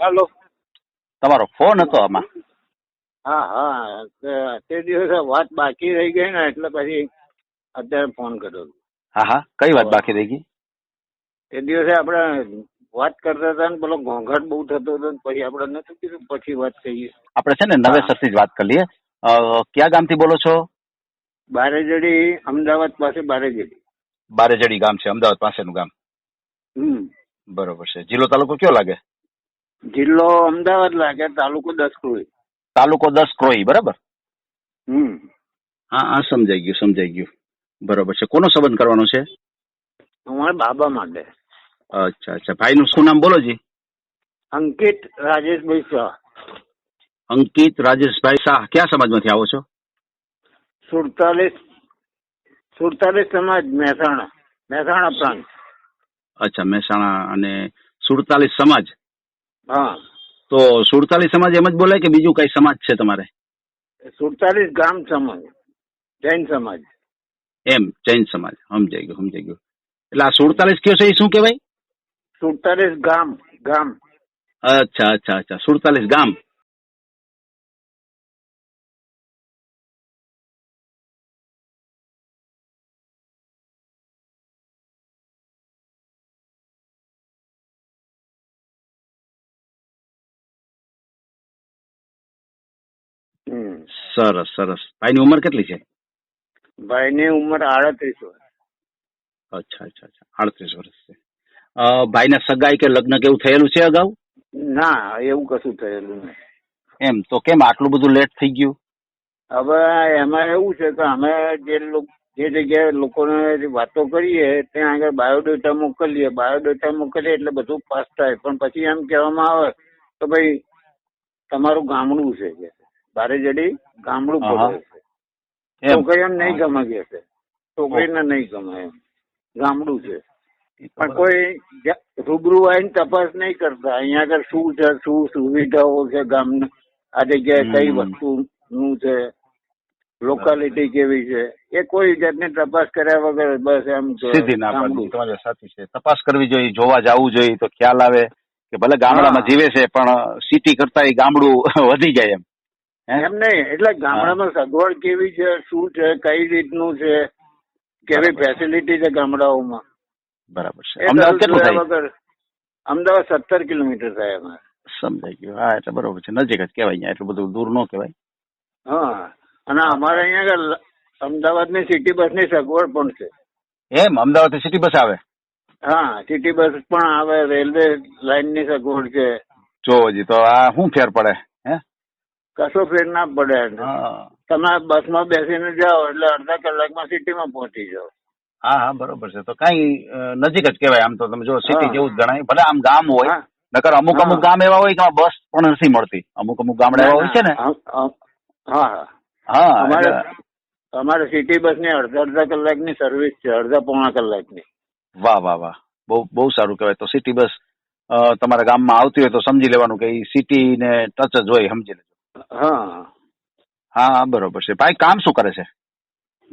હાલો. તમારો ફોન હતો આમાં. હા હા તે- દિવસે વાત બાકી રહી ગઈ ને એટલે પછી અત્યારે ફોન કર્યો. હા હા કઈ વાત બાકી રહી ગઈ? તે દિવસે આપણે વાત કરતા હતા ને પેલો ઘોંઘાટ બહુ થતો હતો પછી આપણે નથી કીધું પછી વાત કહીએ આપણે છે ને નવેસરથી જ વાત કરી લઈએ. ક્યાં કયા ગામથી બોલો છો? બારેજડી અમદાવાદ પાસે બારેજડી. બારેજડી ગામ છે અમદાવાદ પાસેનું ગામ. હમ. બરોબર છે. જિલ્લો તાલુકો કયો લાગે? જિલ્લો અમદાવાદ લાગે તાલુકો દસક્રોઈ તાલુકો દસ ક્રોઈ બરાબર? હમ. હા હા સમજાઈ ગયું સમજાઈ ગયું. બરોબર છે. કોનો સંબંધ કરવાનો છે? અમારા બાબા માટે. અચ્છા અચ્છા. ભાઈનું શું નામ બોલો જી? અંકિત રાજેશભાઈ શાહ. અંકિત રાજેશભાઈ શાહ. કયા સમાજમાંથી આવો છો? સુડતાલીસ સુડતાલીસ સમાજ મહેસાણા. મહેસાણા પ્રાંત. અચ્છા મહેસાણા અને સુડતાલીસ સમાજ. હા. તો સુડતાલીસ સમાજ એમ જ બોલાય કે બીજું કઈ સમાજ છે તમારે? સુડતાલીસ ગામ સમાજ જૈન સમાજ. એમ જૈન સમાજ. સમજાઈ ગયું સમજાઈ ગયું. એટલે આ સુડતાલીસ કયો છે એ શું કહેવાય? સુડતાલીસ ગામ ગામ. અચ્છા અચ્છા અચ્છા. સુડતાલીસ ગામ. સરસ સરસ. ભાઈની ઉંમર કેટલી છે? ભાઈની ઉંમર આડત્રીસ વર્ષ. અચ્છા અચ્છા અચ્છા. આડત્રીસ વર્ષ છે. ભાઈના સગાઈ કે લગ્ન કેવું થયેલું છે અગાઉ? ના એવું કશું થયેલું નહીં. એમ તો કેમ આટલું બધું લેટ થઈ ગયું? હવે એમાં એવું છે કે અમે જે લોક- જે જગ્યાએ લોકોને વાતો કરીએ ત્યાં આગળ બાયોડેટા મોકલીએ. બાયોડેટા મોકલીએ એટલે બધું પાસ થાય. પણ પછી એમ કહેવામાં આવે તો ભાઈ તમારું ગામડું છે કે. બારેજડી ગામડું. પડે છે. છોકરીઓને નહીં ગમે કે છે. છોકરીને નહીં ગમે એમ. ગામડું છે. પણ કોઈ રૂબરૂ આવીને તપાસ નહીં કરતા. અહીંયા આગળ શું છે શું સુવિધાઓ છે ગામના? આ જગ્યાએ કઈ. વસ્તુનું છે? લોકાલિટી કેવી છે? એ કોઈ જાતની તપાસ કર્યા વગર બસ એમ સીધી ના તમારે સાચી છે. તપાસ કરવી જોઈએ જોવા જવું જોઈએ તો ખ્યાલ આવે કે ભલે ગામડામાં જીવે છે પણ સિટી કરતા એ ગામડું વધી જાય એમ? એમ નહીં. એટલે ગામડામાં સગવડ કેવી છે? શું છે? કઈ રીતનું છે? કેવી. ફેસિલિટી છે. ગામડાઓમાં? બરાબર છે. અમદાવાદ કેટલું થાય? અમદાવાદ સત્તર કિલોમીટર થાય અમારે સમજાઈ ગયું. હા એટલે બરોબર છે. નજીક જ કહેવાય અહીંયા. એટલું બધું દૂર ન કહેવાય. હા. અને અમારે અહીંયા અમદાવાદ અમદાવાદની સિટી બસની સગવડ પણ છે. એમ? અમદાવાદ સિટી બસ આવે? હા સિટી બસ પણ આવે. રેલવે લાઈનની સગવડ છે. જો હજી તો આ શું ફેર પડે? કશો ફેર ના પડે તમે બસમાં બેસીને જાઓ એટલે અડધા કલાકમાં સિટીમાં પહોંચી જાઓ. હા હા બરોબર છે. તો કઈ નજીક જ કહેવાય આમ તો. તમે જો સિટી જેવું જ ગણાય. ભલે આમ ગામ હોય. નકર અમુક અમુક ગામ એવા હોય કે બસ પણ નથી મળતી. અમુક અમુક ગામડા એવા હોય છે ને. હા હા, અમારે અમારે સિટી બસની અડધા અડધા કલાકની સર્વિસ છે અડધા પોણા કલાકની. વાહ વાહ વાહ. બહુ બહુ સારું કહેવાય. તો સિટી બસ તમારા ગામમાં આવતી હોય તો સમજી લેવાનું કે એ સિટી ને ટચ જ હોય સમજી લેજો. હા. હા બરોબર છે. ભાઈ કામ શું કરે છે?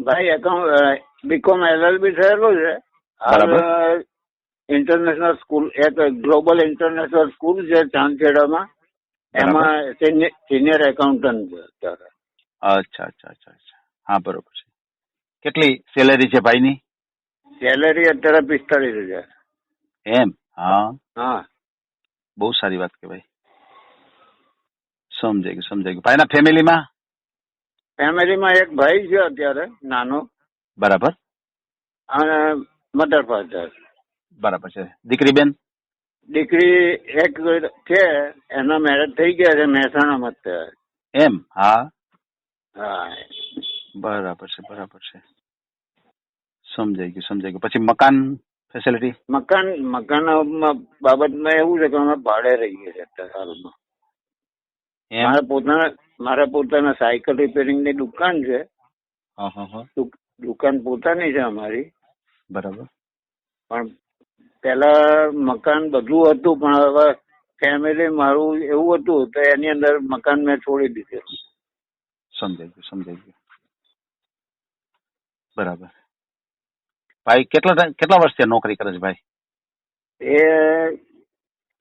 ભાઈ એકાઉન્ટ બીકોમ એલએલબી થયેલું છે. ઇન્ટરનેશનલ સ્કૂલ એક ગ્લોબલ ઇન્ટરનેશનલ સ્કૂલ છે ચાંદખેડામાં. એમાં સિનિયર એકાઉન્ટન્ટ છે અત્યારે. અચ્છા અચ્છા અચ્છા અચ્છા. હા બરોબર છે. કેટલી સેલેરી છે ભાઈની? સેલેરી અત્યારે પિસ્તાળીસ હજાર. એમ? હા. હા. બહુ સારી વાત કહેવાય. સમજાઈ ગયું સમજાઈ ગયું ભાઈના ફેમિલીમાં? ફેમિલીમાં એક ભાઈ છે અત્યારે નાનો. બરાબર. અને મધર ફાધર. બરાબર છે. દીકરી બેન? દીકરી એક છે એના મેરેજ થઈ ગયા છે મહેસાણામાં અત્યારે. એમ? હા. હા. બરાબર છે બરાબર છે. સમજાઈ ગયું સમજાઈ ગયું. પછી મકાન ફેસિલિટી મકાન મકાન બાબતમાં એવું છે કે અમે ભાડે રહીએ છીએ અત્યારે હાલમાં. મારા પોતાના મારા પોતાના સાયકલ રિપેરિંગની દુકાન છે. હા હા હા. દુકાન પોતાની છે અમારી. બરાબર. પણ પેલા મકાન બધું હતું પણ હવે ફેમિલી મારું એવું હતું તો એની અંદર મકાન મેં છોડી દીધેલું સમજાઈ ગયું સમજાઈ ગયું. બરાબર. ભાઈ કેટલા કેટલા વર્ષથી નોકરી કરે છે ભાઈ? એ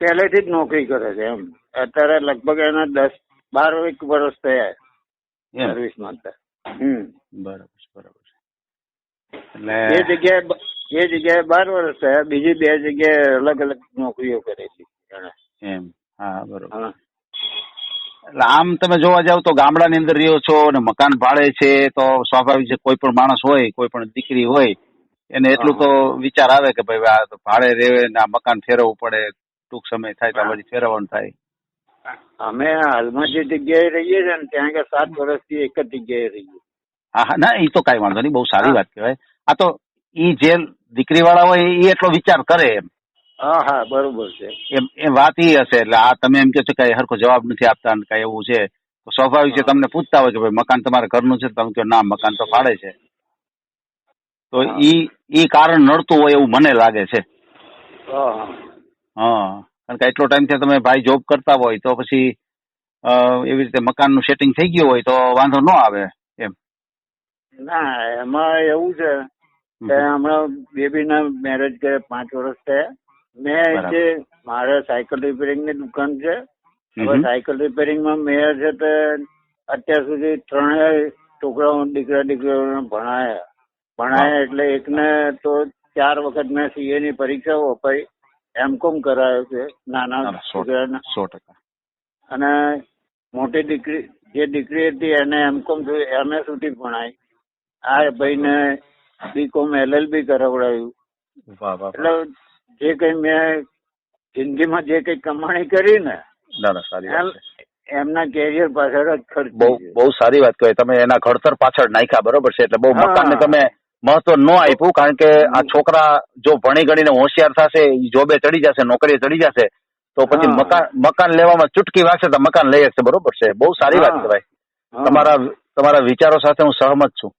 પહેલેથી જ નોકરી કરે છે એમ. અત્યારે લગભગ એને દસ બાર એક વર્ષ થયા સર્વિસમાં હમ. બરાબર બરાબર એ જગ્યાએ એ જગ્યાએ બાર વર્ષ થયા બીજી બે જગ્યાએ અલગ અલગ નોકરીઓ કરેલી. એમ. હા બરોબર. એટલે આમ તમે જોવા જાવ તો ગામડાની અંદર રહ્યો છો અને મકાન ભાડે છે તો સ્વાભાવિક છે કોઈ પણ માણસ હોય કોઈ પણ દીકરી હોય એને એટલું તો વિચાર આવે કે ભાઈ આ તો ભાડે રહેવે ને આ મકાન ફેરવવું પડે. ટૂંક સમય થાય તો પછી ફેરવવાનું થાય. અમે હાલમાં જે જગ્યાએ રહીએ છીએ ને ત્યાં આગળ સાત વર્ષથી એક જ જગ્યાએ રહીએ. હા હા. ના એ તો કાંઈ વાંધો નહીં. બહુ સારી. વાત કહેવાય. આ તો એ જે દીકરી વાળા હોય એ એટલો વિચાર કરે એમ. હા હા. બરોબર છે. એમ એ વાત એ હશે. એટલે આ તમે એમ કહો છો કે હરખો જવાબ નથી આપતા કાંઈ એવું છે. તો સ્વાભાવિક છે તમને પૂછતા હોય કે ભાઈ મકાન તમારા ઘરનું છે તમે કહો ના મકાન તો ભાડે છે. તો. ઈ ઈ કારણ નડતું હોય એવું મને લાગે છે. હા કારણ કે એટલો ટાઈમથી તમે ભાઈ જોબ કરતા હોય તો પછી એવી રીતે મકાનનું સેટિંગ થઈ ગયું હોય તો વાંધો ન આવે એમ. ના એમાં એવું છે કે હમણાં બેબીના મેરેજ કરે પાંચ વર્ષ થયા. મેં. જે મારે સાયકલ રિપેરિંગની દુકાન છે હવે સાયકલ રિપેરિંગમાં છે તે અત્યાર સુધી ત્રણેય છોકરાઓ દીકરા દીકરીઓને ભણાયા. ભણાયા એટલે એકને તો ચાર વખત મેં સીએ ની પરીક્ષાઓ અપાઈ. એમ કોમ કરાયો છે નાના ના, સો ટકા અને મોટી દીકરી જે દીકરી હતી એને એમ કોમ એમએ સુધી ભણાઈ. આ ભાઈને બીકોમ એલએલબી કરાવડાયું. એટલે જે કઈ મેં જિંદગીમાં જે કઈ કમાણી કરી ને એમના કેરિયર પાછળ જ બહુ બહુ સારી વાત કહી તમે એના ઘડતર પાછળ નાખ્યા બરોબર છે? એટલે બહુ મકાન ને તમે મહત્વ ન આપ્યું કારણ કે આ છોકરા જો ભણી ગણીને હોશિયાર થશે જોબે ચડી જશે નોકરીએ ચડી જશે તો પછી મકાન મકાન લેવામાં ચૂટકી વાગશે તો મકાન લઈ શકશે બરોબર છે? બહુ સારી વાત છે ભાઈ તમારા તમારા વિચારો સાથે હું સહમત છું.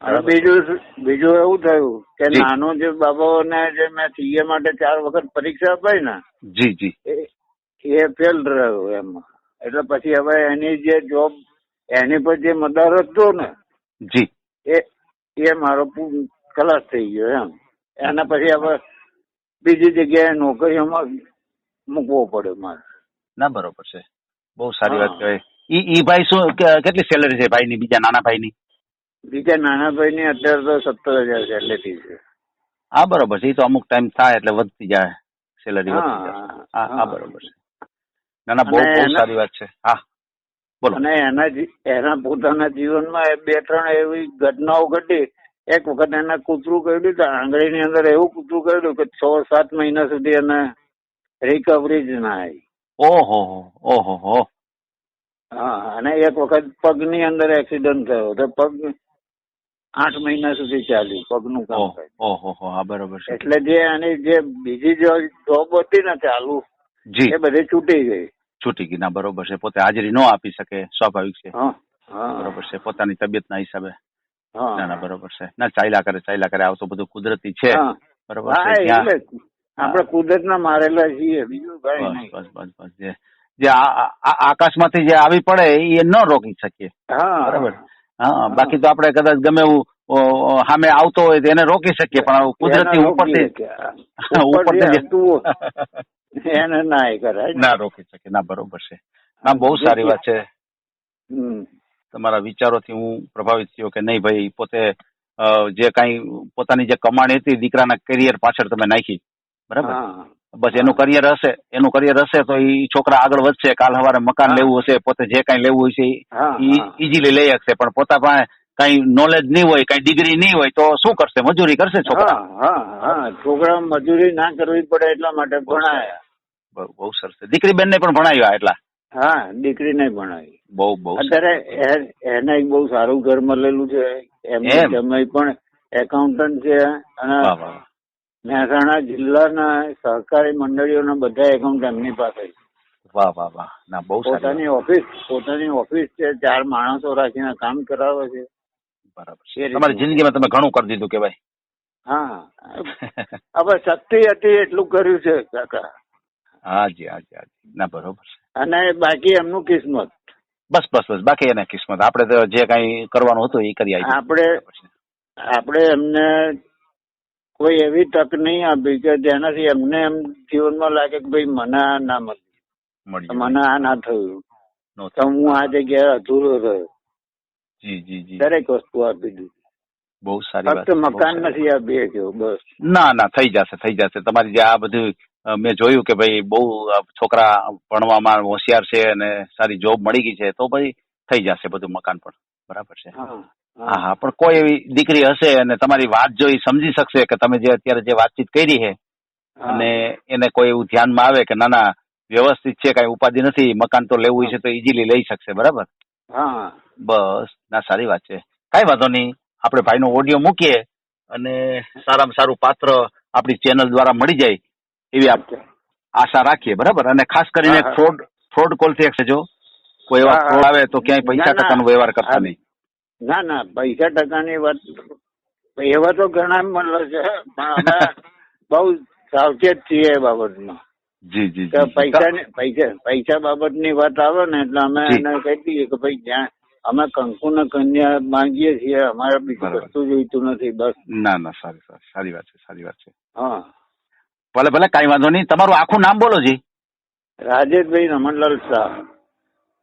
અને બીજું બીજું એવું થયું કે. નાનો જે બાબાઓને જે મેં સીએ માટે ચાર વખત પરીક્ષા અપાઈ ને જી જી. એ- ફેલ રહ્યો એમાં. એટલે પછી હવે એની જે જોબ એની પર જે મદાર હતો ને જી. એ એ મારો ખલાસ થઈ ગયો એમ. એના પછી હવે બીજી જગ્યાએ નોકરીઓમાં મૂકવો પડ્યો મારે. ના બરોબર છે. બહુ સારી વાત. કહેવાય. ઈ ઈ ભાઈ શું કેટલી સેલરી છે ભાઈની બીજા નાના ભાઈની? બીજા નાના ભાઈની અત્યારે તો સત્તર હજાર સેલરી છે હા બરોબર છે. ઈ તો અમુક ટાઈમ થાય એટલે વધતી જાય. સેલરી વધતી જાય. હા હા. બરોબર છે. ના ના બહુ બહુ સારી વાત છે. હા. અને એના એના પોતાના જીવનમાં બે ત્રણ એવી ઘટનાઓ ઘટી. એક વખત એને કૂતરું કર્યું તો આંગળીની અંદર એવું કૂતરું કર્યું કે છ સાત મહિના સુધી એને રિકવરી જ ના આવી ઓહો ઓહો હો. હા અને એક વખત પગની અંદર એક્સિડન્ટ થયો. તો પગ આઠ મહિના સુધી ચાલ્યું પગનું કામ ઓહો હા બરોબર છે. એટલે જે એની જે બીજી જો જોબ હતી ને ચાલુ જી. એ બધી છૂટી ગઈ. છૂટી ગઈ. ના બરોબર છે. પોતે હાજરી ન આપી શકે સ્વાભાવિક છે. બરોબર છે. પોતાની તબિયતના હિસાબે. હા. ના ના બરોબર છે. ના ચાલ્યા કરે ચાલ્યા કરે. આવતો બધું કુદરતી છે. બરોબર છે. આપણે કુદરતના મારેલા છીએ બીજું કઈ બસ બસ બસ જે જે આકાશમાંથી જે આવી પડે એ ન રોકી શકીએ. હા. બરાબર? હા બાકી તો આપણે કદાચ ગમે એવું સામે આવતો હોય તો એને રોકી શકીએ પણ કુદરતી ઉપરથી ઉપરથી એને ના એ કરાય ના રોકી શકે ના બરોબર છે. ના બહુ સારી વાત છે. તમારા વિચારોથી હું પ્રભાવિત થયો કે નહીં ભાઈ પોતે જે કાંઈ પોતાની જે કમાણી હતી દીકરાના કરિયર પાછળ તમે નાખી બરાબર? બસ એનું કરિયર હશે એનું કરિયર હશે તો એ છોકરા આગળ વધશે કાલ સવારે મકાન લેવું હશે પોતે જે કાંઈ લેવું હશે એ. ઇઝીલી લઈ શકશે પણ પોતા પાસે કઈ નોલેજ નહીં હોય કઈ ડિગ્રી નહીં હોય તો શું કરશે? મજૂરી કરશે છોકરા? હા હા છોકરા મજૂરી ના કરવી પડે એટલા માટે ભણાયા. બહુ સરસ. દીકરી દીકરી બેનને પણ ભણાવ્યા એટલા? હા દીકરીને ભણાવી. બહુ બહુ અત્યારે એને એક બહુ સારું ઘર મળેલું છે. એમની એમ? જમાઈ પણ એકાઉન્ટન્ટ છે અને મહેસાણા જિલ્લાના સહકારી મંડળીઓના બધા એકાઉન્ટ એમની પાસે છે. વાહ વાહ વાહ. ના બહુ પોતાની ઓફિસ પોતાની ઓફિસ છે. ચાર માણસો રાખીને કામ કરાવે છે. બરાબર. છે તમારી જિંદગીમાં તમે ઘણું કરી દીધું કે ભાઈ. હા. હવે શક્તિ હતી એટલું કર્યું છે કાકા. હાજી હાજી હાજી. ના બરોબર છે. અને બાકી એમનું કિસ્મત. બસ બસ બસ. બાકી એને કિસ્મત. આપણે તો જે કઈ કરવાનું હતું એ કરી આપણે આપણે એમને કોઈ એવી તક નહીં આપી કે જેનાથી એમને એમ જીવનમાં લાગે કે ભાઈ મને આ ના મળ્યું મળી મને આ ના થયું. તો હું આ જગ્યાએ અધૂરો રહ્યો. જી જી જી દરેક વસ્તુ આપી દીધી. બહુ સારી વાત ફક્ત મકાન નથી આપી ગયો બસ. ના ના થઈ જશે થઈ જશે. તમારી જે આ બધું મેં જોયું કે ભાઈ બહુ છોકરા ભણવામાં હોશિયાર છે અને સારી જોબ મળી ગઈ છે તો ભાઈ થઈ જશે બધું મકાન પણ. બરાબર છે? હા હા. હા પણ કોઈ એવી દીકરી હશે અને તમારી વાત જોઈ સમજી શકશે કે તમે જે અત્યારે જે વાતચીત કરી છે અને એને કોઈ એવું ધ્યાનમાં આવે કે ના ના વ્યવસ્થિત છે કઈ ઉપાધિ નથી મકાન તો લેવું છે તો ઇઝીલી લઈ શકશે બરાબર? હા. બસ ના સારી વાત છે. કઈ વાંધો નહીં. આપણે ભાઈનો ઓડિયો મૂકીએ અને સારામાં સારું પાત્ર આપણી ચેનલ દ્વારા મળી જાય એવી આપણે આશા રાખીએ બરાબર? અને ખાસ કરીને. ફ્રોડ ફ્રોડ કોલથી જો. કોઈ એવા. ફ્રોડ આવે તો ક્યાંય પૈસા. ટકાનો વ્યવહાર કરતા. નહીં. ના ના. પૈસા ટકાની વાત એવા તો ઘણા મળે છે પણ અમે બહુ સાવચેત છીએ એ બાબતમાં. જી જી પૈસા પૈસા પૈસા બાબતની વાત આવે ને એટલે અમે એને કહી દઈએ કે ભાઈ જ્યાં અમે કંકુને કન્યા માંગીએ છીએ. અમારે બીજું વસ્તુ જોઈતું નથી બસ. ના ના સારી સારી સારી વાત છે સારી વાત છે. હા. ભલે ભલે કાંઈ વાંધો નહીં. તમારું આખું નામ બોલો જી. રાજેશભાઈ રમણલાલ શાહ.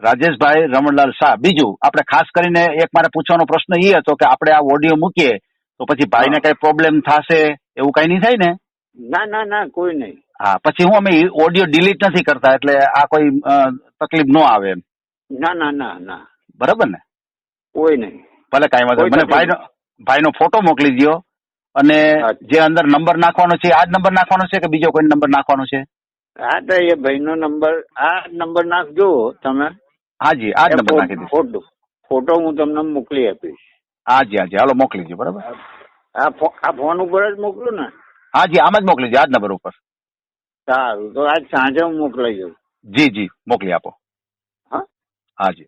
રાજેશભાઈ રમણલાલ શાહ. બીજું આપણે ખાસ કરીને એક મારે પૂછવાનો પ્રશ્ન એ હતો કે આપણે આ ઓડિયો મૂકીએ તો પછી ભાઈને. કઈ પ્રોબ્લેમ થશે એવું કઈ નહીં થાય ને? ના ના ના કોઈ નહીં. હા પછી હું અમે ઓડિયો ડિલીટ નથી કરતા એટલે આ કોઈ તકલીફ ન આવે એમ. ના ના ના ના. બરાબર ને? કોઈ નહીં. ભલે કાંઈ વાંધો. મને ભાઈનો ભાઈનો ફોટો મોકલી દો અને જે અંદર નંબર નાખવાનો છે આ જ નંબર નાખવાનો છે કે બીજો કોઈ નંબર નાખવાનો છે? હા તો એ ભાઈનો નંબર આ નંબર નાખજો તમે. હાજી આ જ નંબર નાખી દો ફોટો. ફોટો હું તમને મોકલી આપીશ. હાજી હાજી હાલો મોકલી દો બરાબર? આ આ ફોન ઉપર જ મોકલું ને? હાજી આમ જ મોકલી દો આ જ નંબર ઉપર. સારું તો આજ સાંજે હું મોકલાઈ દઉં. જી જી મોકલી આપો. હા? હાજી